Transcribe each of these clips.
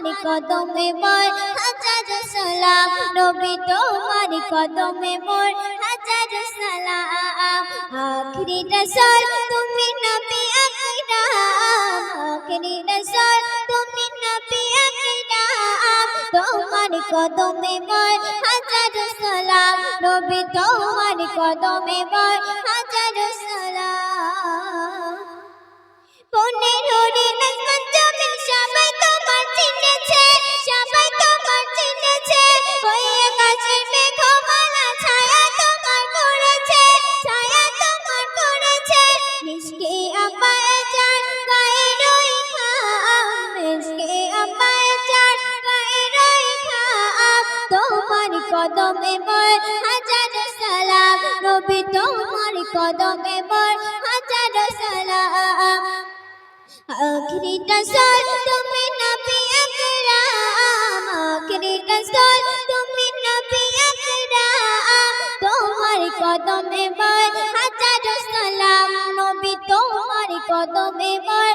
কদমে মোর হাজার সালাম। নবী, তোমার কদমে মোর হাজার সালাম। আখরি রসল তুমি নবী আকরাম। আখরি রসল তুমি নবী আকরাম। তোমার কদমে মোর হাজার সালাম। নবী, তোমার কদমে মোর হাজার সালাম। তোমার কদমে মোর হাজার সালাম। নবী, তোমার কদমে মোর হাজার সালাম। আখরি রসল তুমি নবী আকরাম। আখরি রসল তুমি নবী আকরাম। তোমার কদমে মোর হাজার সালাম। নবী, তোমার কদমে মোর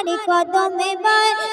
তোমার কদমে মোর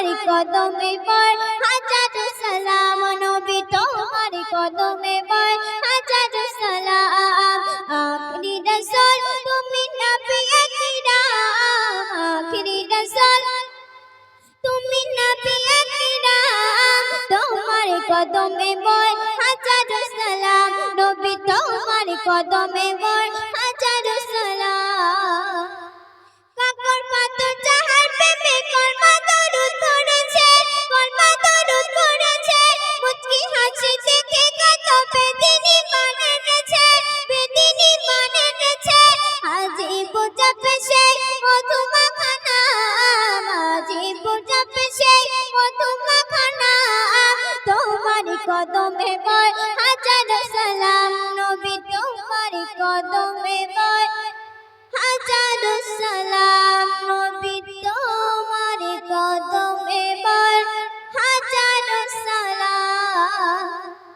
তোমার কদমে মোর হাজার সালাম, নবী তোমার কদমে মোর হাজার সালাম, আখরি রসল, তুমি নবী আকরাম আখরি রসল, তুমি নবী আকরাম তোমার কদমে মোর হাজার সালাম, নবী তোমার কদমে মোর হাজার বেদিনী নেছে বেদিনী নেছে আজি পূজা পেশে মধুমা খানা, আজি পূজা পেশে মধুমা খানা। তোমার কদমে মোর হাজার সালাম নবী, তোমার কদমে মোর হাজার সালাম।